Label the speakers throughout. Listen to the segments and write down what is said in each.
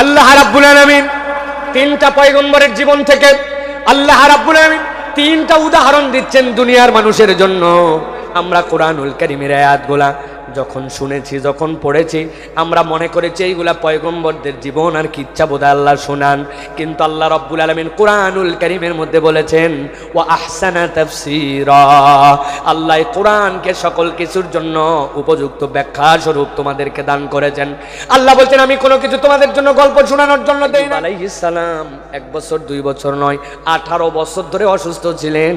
Speaker 1: আল্লাহ রাব্বুল আলামিন তিনটা পয়গম্বরের জীবন থেকে আল্লাহ রাব্বুল আলামিন তিনটা উদাহরণ দিচ্ছেন দুনিয়ার মানুষের জন্য। আমরা কোরআনুল কারীমের আয়াতগুলা যখন শুনেছি, যখন পড়েছি, আমরা মনে করেছি এইগুলা পয়গম্বরদের জীবন আর কিচ্ছা বোধ আল্লাহ শোনান কিন্তু আল্লাহ রব্বুল আলমিন কোরআনুল করিমের মধ্যে বলেছেন ও আহসানা তাফসীরা। আল্লাহ কোরআনকে সকল কিছুর জন্য উপযুক্ত ব্যাখ্যা স্বরূপ তোমাদেরকে দান করেছেন। আল্লাহ বলছেন, আমি কোনো কিছু তোমাদের জন্য গল্প শোনানোর জন্য দেই না আলাইহিস সালাম, এক বছর, দুই বছর নয়, আঠারো বছর ধরে অসুস্থ ছিলেন।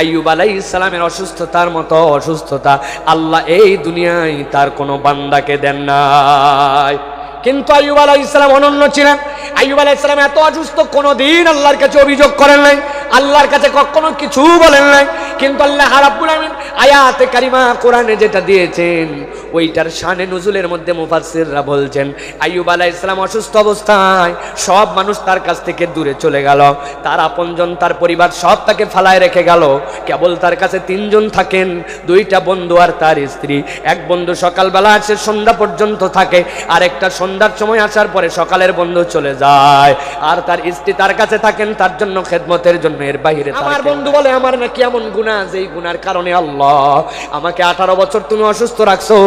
Speaker 1: আইয়ুব আলাইহিস সালামের অসুস্থতার মতো অসুস্থতা। আল্লাহ এই দুনিয়ায় তার কোনো বান্দাকে দেন নাই। কিন্তু আইব আলাহ ইসলাম অনন্য ছিলেন। আইব আলাহ ইসলাম এত অসুস্থ, কোনোদিন আল্লাহর কাছে অভিযোগ করেন নাই, আল্লাহর কাছে কখনো কিছু বলেন নাই। কিন্তু আল্লাহ হারাবুল আমিন আয়াতে কারিমা কোরআনে যেটা দিয়েছেন ওইটার শানে নজুলের মধ্যে মুফাসসিররা বলছেন, আইয়ুব আলাহ ইসলাম অসুস্থ অবস্থায়, সব মানুষ তার কাছ থেকে দূরে চলে গেল। তার আপনজন তার পরিবার সব তাকে ফালায় রেখে গেল। কেবল তার কাছে তিনজন থাকেন, দুইটা বন্ধু আর তার স্ত্রী। এক বন্ধু সকালবেলা আসে, সন্ধ্যা পর্যন্ত থাকে। আর একটা সন্ধ্যার সময় আসার পরে সকালের বন্ধু চলে যায়। আর তার স্ত্রী তার কাছে থাকেন, তার জন্য খেদমতের জন্য এর বাইরে আমার বন্ধু বলে, আমার নাকি এমন গুণা যেই গুনার কারণে আল্লাহ আমাকে আঠারো বছর তুমি অসুস্থ রাখছো।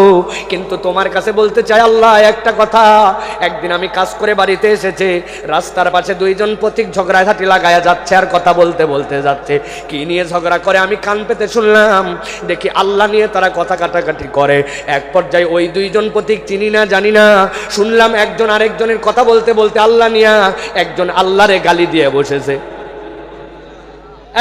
Speaker 1: কিন্তু তোমার কাছে বলতে চাই, আল্লাহ, একটা কথা। একদিন আমি কাজ করে বাড়িতে এসেছে, রাস্তার পাশে দুইজন পথিক ঝগড়াঝাটি লাগায়া যাচ্ছে আর কথা বলতে বলতে যাচ্ছে। কি নিয়ে ঝগড়া করে আমি কান পেতে শুনলাম। দেখি আল্লাহ নিয়ে তারা কথা কাটাকাটি করে। এক পর্যায়ে ওই দুইজন পথিক চিনি না, জানি না। শুনলাম একজন আরেকজনের কথা বলতে বলতে আল্লাহ নিয়া একজন আল্লাহরে গালি দিয়ে বসেছে।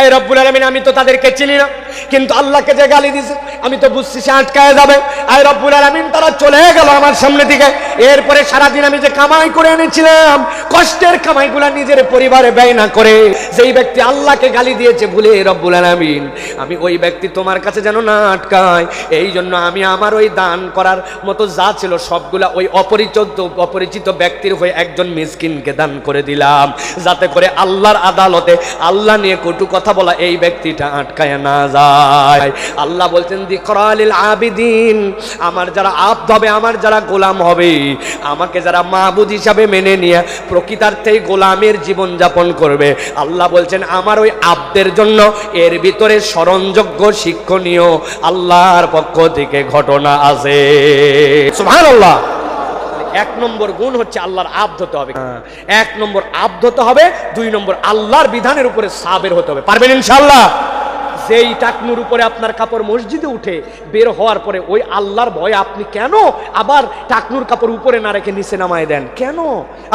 Speaker 1: এই রব্বুল আলমিন, আমি তো তাদেরকে চিনি না, কিন্তু আল্লাহকে যে গালি দিছে, আমি তো বুঝছি সে আটকায় যাবে। এই রব্বুল আলমিন, তারা চলে গেল আমার সামনে দিকে। এরপরে সারাদিন আমি যে কামাই করে এনেছিলাম, কষ্টের কামাইগুলা নিজের পরিবারে ব্যয় না করে, যেই ব্যক্তি আল্লাহকে গালি দিয়েছে ভুলে রব্বুল আলমিন, আমি ওই ব্যক্তি তোমার কাছে যেন না আটকায়, এই জন্য আমি আমার ওই দান করার মতো যা ছিল, সবগুলা ওই অপরিচিত অপরিচিত ব্যক্তির হয়ে একজন মিসকিনকে দান করে দিলাম, যাতে করে আল্লাহর আদালতে আল্লাহ নিয়ে কটু কথা বলা, এই ব্যক্তিটা আটকায় না যায়। আল্লাহ বলছেন, দিকরালিল আবিদিন, আমার যারা আব্দ হবে, আমার যারা গোলাম হবে, আমাকে যারা মাহবুদ হিসাবে মেনে নিয়ে প্রকৃতার্থেই গোলামের জীবন যাপন করবে। আল্লাহ বলছেন, আমার ওই আব্দের জন্য এর ভিতরে স্মরণযোগ্য শিক্ষণীয় আল্লাহর পক্ষ থেকে ঘটনা আছে। সুবহানাল্লাহ। এক নম্বর গুণ হচ্ছে আল্লাহর আব্দ হতে হবে। এক নম্বর আব্দ হতে হবে, দুই নম্বর আল্লাহর বিধানের উপরে সাবের হতে হবে। পারবেন ইনশাল্লাহ যেই টাকনুর উপরে আপনার কাপড় মসজিদে উঠে বের হওয়ার পরে ওই আল্লাহর ভয়ে আপনি কেন আবার টাকনুর কাপড় উপরে না রেখে নিচে নামায় দেন? কেন?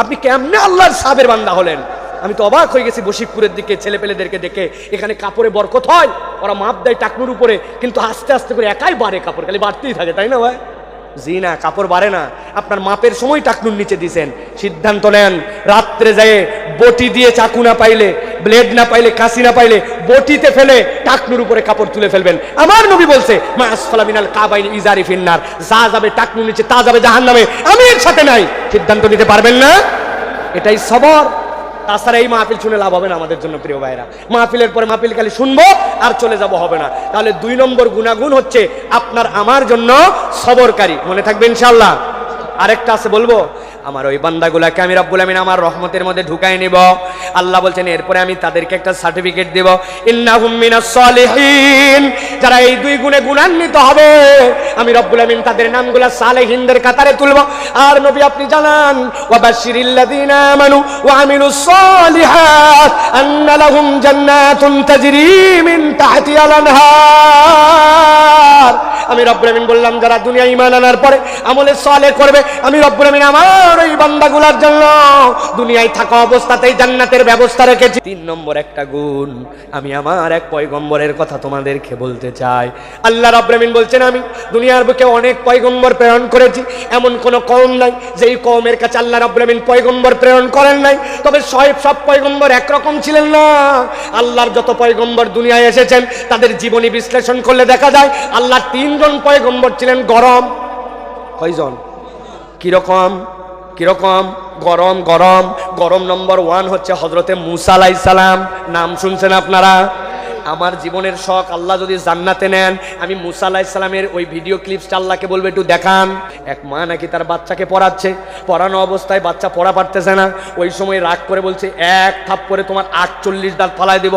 Speaker 1: আপনি কেমনে আল্লাহর সাবের বান্দা হলেন? আমি তো অবাক হয়ে গেছি বশিকপুরের দিকে ছেলেপেলেদেরকে দেখে, এখানে কাপড়ে বরকত হয়, ওরা মাপ দেয় টাকনুর উপরে, কিন্তু আস্তে আস্তে করে একাই বাড়ে কাপড়, খালি বাড়তেই থাকে, তাই না ভাই? জি না কাপড় বাড়ে না। আপনার মাপের সময় টাকনুর নিচে দিছেন। সিদ্ধান্ত নেন, রাত্রে যায় বটি দিয়ে চাকু না পাইলে, ব্লেড না পাইলে, কাশি না পাইলে, বটিতে ফেলে টাকনুর উপরে কাপড় তুলে ফেলবেন। আমার নবী বলছে, মা ইজারি ফিন্নার। যা যাবে টাকনুর নিচে, তা যাবে জাহান নামে আমি এর সাথে নাই। সিদ্ধান্ত নিতে পারবেন না? এটাই সবর। তাছাড়া এই মাহফিল শুনে লাভ হবে না আমাদের জন্য প্রিয় ভাইরা মাহফিলের পরে মাহফিল খালি শুনব আর চলে যাব হবে না। তাহলে দুই নম্বর গুণাগুণ হচ্ছে আপনার আমার জন্য সবরকারী। মনে থাকবে ইনশাল্লাহ আরেকটা আছে বলব? আমার ওই বান্দাগুলাকে আমি রব্বুল আমিন আমার রহমতের মধ্যে ঢুকাই নিব। আল্লাহ বলছেন, এরপরে আমি তাদেরকে একটা সার্টিফিকেট দেব। সলিহিন। যারা এই দুই গুণে গুণান্বিত হবে, আমি রব্বুল আমিন তাদের নামগুলা সালেহিনদের কাতারে তুলব। আর নবী, আপনি জানান, ওয়াবাশশিরিল্লাযীনা আমানু ওয়া আমিলুস সলিহাত আন্না লাহুম জান্নাতুন তাজরি মিন তাহতিহাল আনহার। আমি রব্বুল বললাম, যারা দুনিয়া ইমান আনার পরে আমলে সলে করবে, আমি রব্বুল আমার ওই বান্দাগুলার জন্য দুনিয়ায় থাকা অবস্থাতেই জান্নাতের ব্যবস্থা রেখেছি। তিন নম্বর একটা গুণ, আমি আমার এক পয়গম্বরের কথা তোমাদেরকে বলতে চাই। আল্লাহ রব্বুল বলছেন, আমি দুনিয়ার বুকে অনেক পয়গম্বর প্রেরণ করেছি, এমন কোন কম নাই যেই কমের কাছে আল্লাহ রব্বুল পয়গম্বর প্রেরণ করেন নাই। তবে সব সব পয়গম্বর একরকম ছিলেন না। আল্লাহর যত পয়গম্বর দুনিয়ায় এসেছেন, তাদের জীবনী বিশ্লেষণ করলে দেখা যায়, আল্লাহ তিনজন পয়গম্বর ছিলেন গরম। কয়জন? কীরকম? কীরকম? গরম গরম। গরম নম্বর ওয়ান হচ্ছে হজরতে মুসা আলাইসালাম নাম শুনছেন আপনারা? আমার জীবনের শখ, আল্লাহ যদি জান্নাতে নেন, আমি মুসা আল্লাহ ইসলামের ওই ভিডিও ক্লিপসটা আল্লাহকে বলবে, একটু দেখান। এক মা নাকি তার বাচ্চাকে পড়াচ্ছে। পড়ানো অবস্থায় বাচ্চা পড়া পারতেছে না। ওই সময় রাগ করে বলছে, এক থাপ করে তোমার আটচল্লিশ দাঁত ফালায় দিব।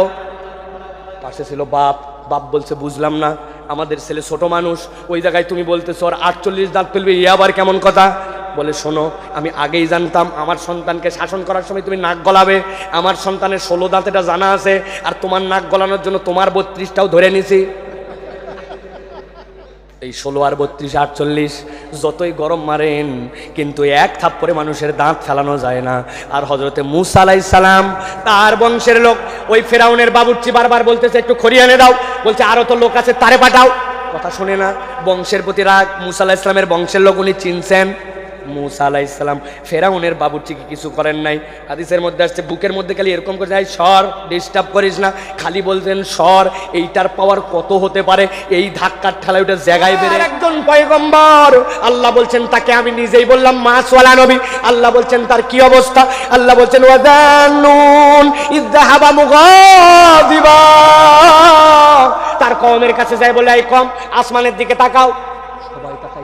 Speaker 1: পাশে ছিল বাপ। বাপ বলছে, বুঝলাম না। আমাদের ছেলে ছোট মানুষ, ওই জায়গায় তুমি বলতে ওর আটচল্লিশ দাঁত ফেলবে ইয়ে আবার কেমন কথা? বলে, শোনো, আমি আগেই জানতাম, আমার সন্তানকে শাসন করার সময় তুমি নাক গলাবে। আমার সন্তানের ষোলো দাঁত, এটা জানা আছে, আর তোমার নাক গলানোর জন্য তোমার বত্রিশটাও ধরে নিছি। এই ষোলো আর বত্রিশ, আটচল্লিশ, যতই গরম মারেন, কিন্তু এক থাপ্পরে মানুষের দাঁত ফেলানো যায় না। আর হজরতে মুসা সালাম, তার বংশের লোক, ওই ফেরাউনের বাবুর্চি বারবার বলতেছে, একটু খড়ি এনে দাও। বলছে আরও তো লোক আছে, তারে পাঠাও। কথা শোনে না, বংশের প্রতি রাগ, মুসা ইসলামের বংশের লোক, উনি চিনছেন। মুসা আলাহ ইসলাম ফেরাউনের বাবুর্চিকে কিছু করেন নাই? হাদিসের মধ্যে আসছে, বুকের মধ্যে খালি এরকম করে যায় সর ডিস্টার্ব করিস না। খালি বলছেন, সর, এইটার পাওয়ার কত হতে পারে? এই ধাক্কার ঠেলা ওটা জায়গায় বেড়ে একজন পয়গম্বর, আল্লাহ বলছেন, তাকে আমি নিজেই বললাম, মাসওয়ালা নবী। আল্লাহ বলছেন, তার কি অবস্থা? আল্লাহ বলছেন ওয়াদানুন ইযহাবা মুগাদিবা। তার কওমের কাছে যায় বলে, এই কম, আসমানের দিকে তাকাও।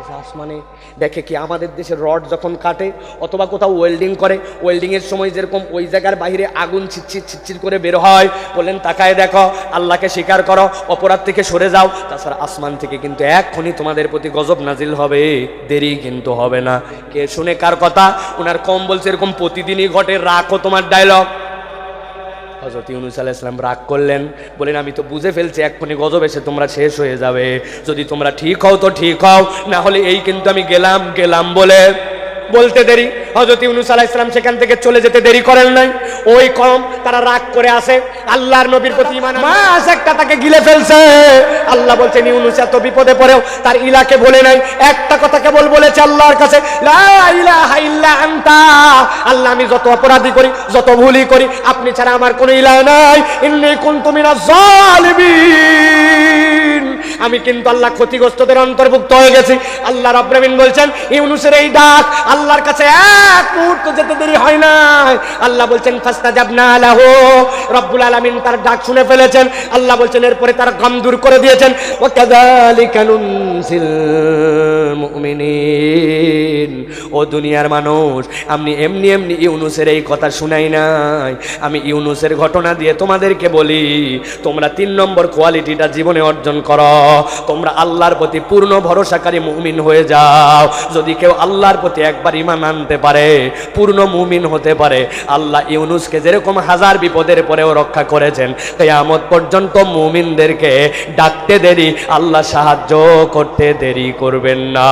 Speaker 1: সবাই আসমানে। দেখে কি আমাদের দেশের রড যখন কাটে অথবা কোথাও ওয়েল্ডিং করে ওয়েল্ডিংয়ের সময় যেরকম ওই জায়গার বাইরে আগুন ছিটছিট ছিটছিট করে বের হয়, বললেন, তাকায় দেখো, আল্লাহকে স্বীকার করো, অপরাধ থেকে সরে যাও। তাছাড়া আসমান থেকে কিন্তু এক্ষুনি তোমাদের প্রতি গজব নাজিল হবে, দেরি কিন্তু হবে না। কে শুনে কার কথা? ওনার কম বলছে এরকম প্রতিদিনই ঘটে, রাখো তোমার ডায়লগ হজরত ইউনুস আলাহ ইসলাম রাগ করলেন। বলেন, আমি তো বুঝে ফেলছি, এক্ষুনি গজব এসে তোমরা শেষ হয়ে যাবে। যদি তোমরা ঠিক হও তো ঠিক হও, না হলে এই কিন্তু আমি গেলাম গেলাম বলে বলতে দেরি। হজরত ইউনুস আলাহ ইসলাম সেখান থেকে চলে যেতে দেরি করেন নাই। ওই কম তারা রাগ করে আসে। আল্লাহর নবীর প্রতি ইমান মাস একটা তাকে গিলে ফেলছে। আল্লাহ বলছেন ইউনুস এত বিপদে পড়েও তার ইলাকে বলে নাই। একটা কথা কেবল বলেছে আল্লাহর কাছে লা ইলাহা ইল্লা আনতা। আল্লাহ আমি যত অপরাধী করি যত ভুলই করি আপনি ছাড়া আমার কোনো ইলাহ নাই। ইন্নী কুনতু মিনাজ জালিমিন আমি কিন্তু আল্লাহ ক্ষতিগ্রস্তদের অন্তর্ভুক্ত হয়ে গেছি। আল্লাহ রব্রামিন বলছেন ইউনুসের এই ডাক আল্লাহর কাছে এক মুহূর্ত যেতে দেরি হয় না আল্লাহ বলছেন ফাস্তা যাবনা আলাহু রব্বুল আলামিন তার ডাক শুনে ফেলেছেন। আল্লাহ বলছেন, এরপরে তার গম দূর করে দিয়েছেন। ও নুনসিল মুমিনিন। ও দুনিয়ার মানুষ, আমি এমনি এমনি ইউনুসের এই কথা শুনাই নাই। আমি ইউনুসের ঘটনা দিয়ে তোমাদেরকে বলি, তোমরা তিন নম্বর কোয়ালিটিটা জীবনে অর্জন করো। তোমরা আল্লাহর প্রতি পূর্ণ ভরসাকারী মুমিন হয়ে যাও। যদি কেউ আল্লাহর প্রতি একবার ইমান আনতে পারে, পূর্ণ মুমিন হতে পারে। আল্লাহ ইউনুসকে যেরকম হাজার বিপদের পরেও রক্ষা করেছেন, কেয়ামত পর্যন্ত মুমিনদেরকে ডাকতে দেরি, আল্লাহ সাহায্য করতে দেরি করবেন না।